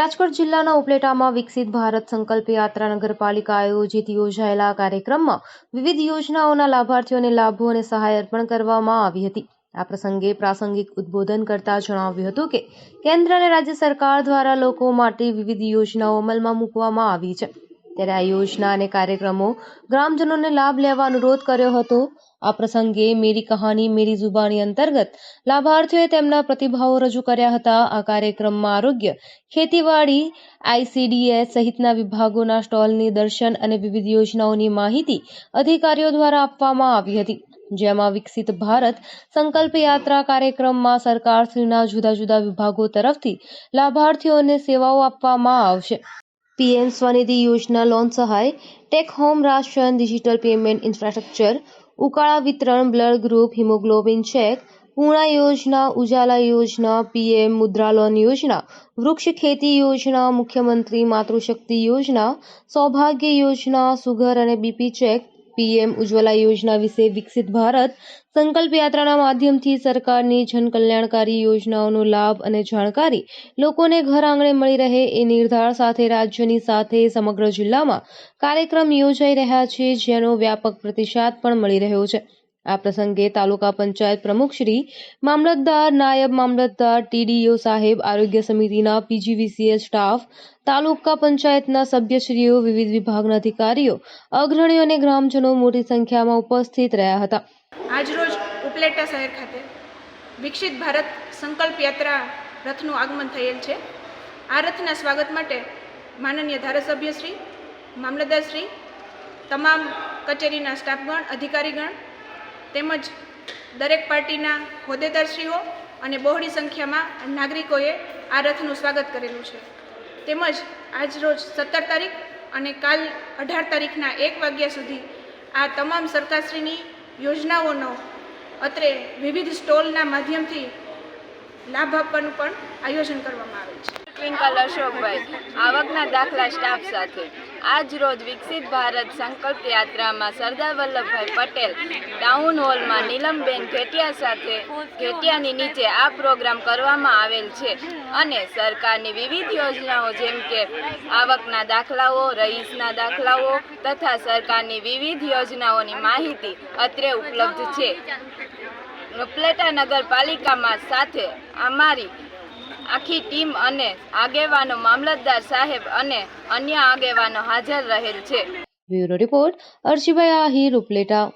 રાજકોટ જિલ્લાના ઉપલેટામાં વિકસિત ભારત સંકલ્પ યાત્રા નગરપાલિકા આયોજિત યોજાયેલા કાર્યક્રમમાં વિવિધ યોજનાઓના લાભાર્થીઓને લાભો અને સહાય અર્પણ કરવામાં આવી હતી. આ પ્રસંગે પ્રાસંગિક ઉદ્બોધન કરતા જણાવ્યું હતું કે, કેન્દ્ર અને રાજ્ય સરકાર દ્વારા લોકો માટે વિવિધ યોજનાઓ અમલમાં મૂકવામાં આવી છે. ત્યારે આ યોજના અને કાર્યક્રમો ગ્રામજનોને લાભ લેવા અનુરોધ કર્યો હતો. આ પ્રસંગે મેરી કહાની, મેરી જુબાની અંતર્ગત લાભાર્થીઓએ તેમના પ્રતિભાવો રજૂ કર્યા હતા. આ કાર્યક્રમમાં આરોગ્ય, ખેતીવાડી આઈસીડીએસ સહિતના વિભાગોના સ્ટોલની દર્શન અને વિવિધ યોજનાઓની માહિતી અધિકારીઓ દ્વારા આપવામાં આવી હતી. જેમાં વિકસિત ભારત સંકલ્પ યાત્રા કાર્યક્રમમાં સરકારશ્રીના જુદા જુદા વિભાગો તરફથી લાભાર્થીઓને સેવાઓ આપવામાં આવશે. પીએમ સ્વનિધિ યોજના લોન સહાય, take home ration, digital payment infrastructure, ઉકાળા વિતરણ, blood group, haemoglobin check Purna યોજના, ઉજાલા યોજના, પીએમ મુદ્રા લોન યોજના, વૃક્ષ ખેતી યોજના, મુખ્યમંત્રી માતૃશક્તિ યોજના, સૌભાગ્ય યોજના સુગર અને બીપી ચેક, પીએમ ઉજ્જવલા યોજના વિશે વિકસિત ભારત સંકલ્પ યાત્રાના માધ્યમથી સરકારની જનકલ્યાણકારી યોજનાઓનો લાભ અને જાણકારી લોકોને ઘર આંગણે મળી રહે એ નિર્ધાર સાથે રાજ્યની સાથે સમગ્ર જિલ્લામાં કાર્યક્રમ યોજાઈ રહ્યા છે, જેનો વ્યાપક પ્રતિસાદ પણ મળી રહ્યો છે. આ પ્રસંગે તાલુકા પંચાયત પ્રમુખ શ્રી મામલતદાર નાયબ મામલતદાર ટીડીઓ સાહેબ આરોગ્ય સમિતિના પીજીવીસીએસ સ્ટાફ, તાલુકા પંચાયતના સભ્યશ્રીઓ, વિવિધ વિભાગના અધિકારીઓ, અગ્રણીઓ અને ગ્રામજનો મોટી સંખ્યામાં ઉપસ્થિત રહ્યા હતા. આજરોજ ઉપલેટા શહેર ખાતે વિકસિત ભારત સંકલ્પ યાત્રા રથનું આગમન થયેલ છે. આ રથના સ્વાગત માટે માનનીય ધારાસભ્યશ્રી મામલતદારશ્રી તમામ કચેરીના સ્ટાફગણ, અધિકારીગણ તેમજ દરેક પાર્ટીના હોદ્દેદારશ્રીઓ અને બહોળી સંખ્યામાં નાગરિકોએ આ રથનું સ્વાગત કરેલું છે. તેમજ આજરોજ સત્તર તારીખ અને કાલ અઢાર તારીખના એક વાગ્યા સુધી આ તમામ સરકારશ્રીની યોજનાઓનો અત્રે વિવિધ સ્ટોલના માધ્યમથી લાભ આપવાનું પણ આયોજન કરવામાં આવે છે. ટ્વિંકલ અશોકભાઈ આવકના દાખલા સ્ટાફ સાથે. આજ રોજ વિકસિત ભારત સંકલ્પ યાત્રામાં સરદાર વલ્લભભાઈ પટેલ ટાઉન હોલમાં નીલમબેન ઘેટિયા સાથે ઘેટિયાની નીચે આ પ્રોગ્રામ કરવામાં આવેલ છે અને સરકારની વિવિધ યોજનાઓ જેમ કે આવકના દાખલાઓ રહીશના દાખલાઓ તથા સરકારની વિવિધ યોજનાઓની માહિતી અત્રે ઉપલબ્ધ છે. ઉપલેટા નગરપાલિકામાં સાથે અમારી આખી ટીમ અને આગેવાનો, મામલતદાર સાહેબ અને અન્ય આગેવાનો હાજર રહેલ છે. Bureau report Arshibhai Ahir Upleta.